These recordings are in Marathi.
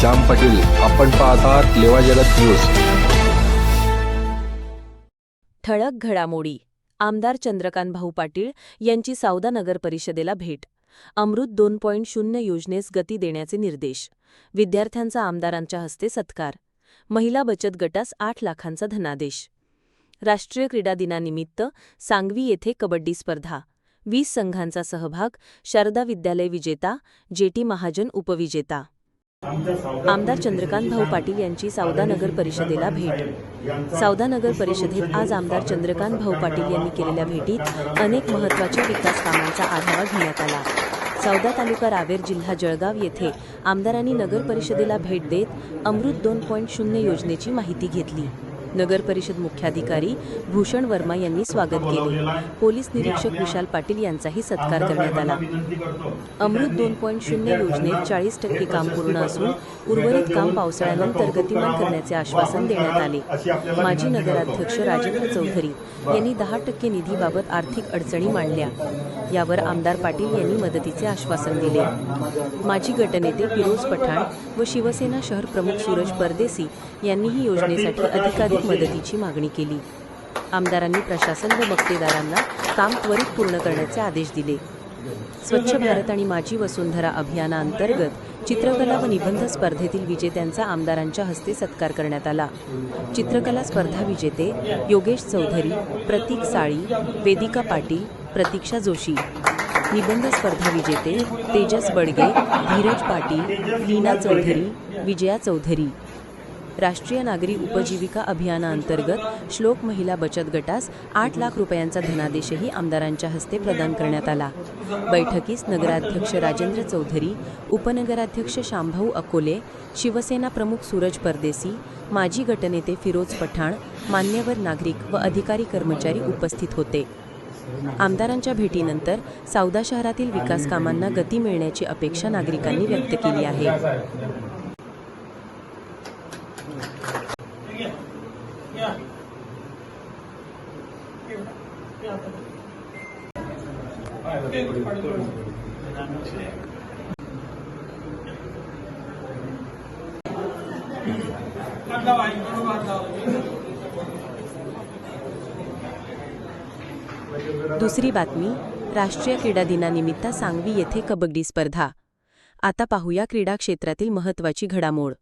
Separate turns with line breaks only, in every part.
श्याम पाटील आपण पाहत आहात लेवा जगत न्यूज.
ठळक घडामोडी. आमदार चंद्रकांत भाऊ पाटील यांची सावदा नगर परिषदेला भेट. अमृत दोन पॉईंट शून्य योजनेस गती देण्याचे निर्देश. विद्यार्थ्यांचा आमदारांच्या हस्ते सत्कार. महिला बचत गटास आठ लाखांचा धनादेश. राष्ट्रीय क्रीडा दिनानिमित्त सांगवी येथे कबड्डी स्पर्धा. वीस संघांचा सहभाग शारदा विद्यालय विजेता जेटी महाजन उपविजेता. आमदार चंद्रकांत भाऊ पाटील यांची सावदा नगर परिषदेला भेट. सावदा नगर परिषदेत आज आमदार चंद्रकांत भाऊ पाटील यांनी केलेल्या भेटीत अनेक महत्त्वाच्या विकास कामांचा आढावा घेण्यात आला. सावदा तालुका रावेर जिल्हा जळगाव येथे आमदारांनी नगर परिषदेला भेट देत अमृत दोन पॉईंट शून्य योजनेची माहिती घेतली. नगर परिषद मुख्याधिकारी भूषण वर्मा यांनी स्वागत केले. पोलीस निरीक्षक विशाल पाटील यांचाही सत्कार करण्यात आला. अमृत दोन पॉईंट शून्य योजनेत चाळीस टक्के काम पूर्ण असून उर्वरित काम पावसाळ्यानंतर गतिमान करण्याचे आश्वासन देण्यात आले. माजी नगराध्यक्ष राजेंद्र चौधरी यांनी दहा टक्के निधीबाबत आर्थिक अडचणी मांडल्या. यावर आमदार पाटील यांनी मदतीचे आश्वासन दिले. माजी गटनेते फिरोज पठाण व शिवसेना शहर प्रमुख सूरज परदेसी यांनीही योजनेसाठी अधिकाधिक मदतीची मागणी केली. आमदारांनी प्रशासन व मक्तेदारांना काम त्वरित पूर्ण करण्याचे आदेश दिले. स्वच्छ भारत आणि माझी वसुंधरा अभियानाअंतर्गत चित्रकला व निबंध स्पर्धेतील विजेत्यांचा आमदारांच्या हस्ते सत्कार करण्यात आला. चित्रकला स्पर्धा विजेते योगेश चौधरी प्रतीक साळी वेदिका पाटील प्रतीक्षा जोशी. निबंध स्पर्धा विजेते तेजस बडगे धीरज पाटील लीना चौधरी विजया चौधरी. राष्ट्रीय नागरी उपजीविका अभियानाअंतर्गत श्लोक महिला बचत गटास आठ लाख रुपयांचा धनादेशही आमदारांच्या हस्ते प्रदान करण्यात आला. बैठकीस नगराध्यक्ष राजेंद्र चौधरी उपनगराध्यक्ष शांभाऊ अकोले शिवसेना प्रमुख सूरज परदेसी माजी गटनेते फिरोज पठाण मान्यवर नागरिक व अधिकारी कर्मचारी उपस्थित होते. आमदारांच्या भेटीनंतर सावदा शहरातील विकास कामांना गती मिळण्याची अपेक्षा नागरिकांनी व्यक्त केली आहे. दुसरी बातमी राष्ट्रीय क्रीडा दिनानिमित्त सांगवी येथे कबड्डी स्पर्धा. आता पाहूया क्रीडा क्षेत्रातील महत्त्वाची घडामोड.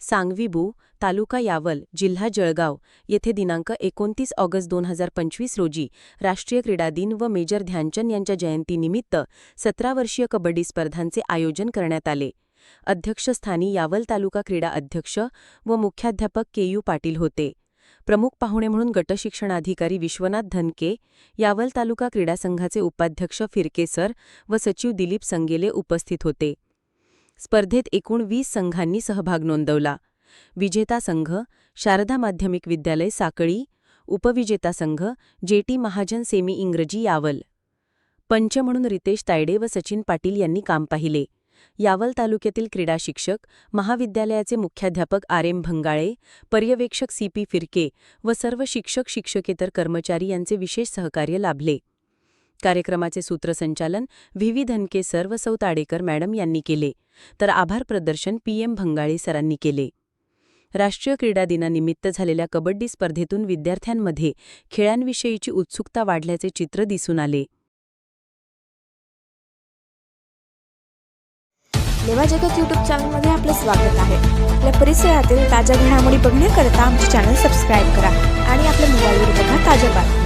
सांगवीबू तालुका यावल जिल्हा जळगाव येथे दिनांक एकोणतीस ऑगस्ट दोन हजार पंचवीस रोजी राष्ट्रीय क्रीडा दिन व मेजर ध्यानचंद यांच्या जयंतीनिमित्त सतरा वर्षीय कबड्डी स्पर्धांचे आयोजन करण्यात आले. अध्यक्षस्थानी यावल तालुका क्रीडा अध्यक्ष व मुख्याध्यापक के यू पाटील होते. प्रमुख पाहुणे म्हणून गटशिक्षणाधिकारी विश्वनाथ धनके यावल तालुका क्रीडा संघाचे उपाध्यक्ष फिरके सर व सचिव दिलीप संगेले उपस्थित होते. स्पर्धेत एकूण वीस संघांनी सहभाग नोंदवला. विजेता संघ शारदा माध्यमिक विद्यालय साकळी उपविजेता संघ जेटी महाजन सेमी इंग्रजी यावल. पंच म्हणून रितेश तायडे व सचिन पाटील यांनी काम पाहिले. यावल तालुक्यातील क्रीडा शिक्षक महाविद्यालयाचे मुख्याध्यापक आर एम भंगाळे पर्यवेक्षक सी पी फिरके व सर्व शिक्षक शिक्षकेतर कर्मचारी यांचे विशेष सहकार्य लाभले. कार्यक्रमाचे सूत्रसंचालन व्ही व्ही धनके सर्व सौ ताडेकर मॅडम यांनी केले. तर आभार प्रदर्शन पी एम भंगाळे सरांनी केले. राष्ट्रीय क्रीडा दिनानिमित्त झालेल्या कबड्डी स्पर्धेतून विद्यार्थ्यांमध्ये खेळांविषयीची उत्सुकता वाढल्याचे चित्र दिसून आले.
लेवा जगत यूट्यूब चॅनलमध्ये आपलं स्वागत आहे. आपल्या परिसरातील ताज्या घडामोडी बघण्याकरता आमचे चॅनल सबस्क्राईब करा आणि आपल्या मोबाईलवर बघा ताज्या बातम्या.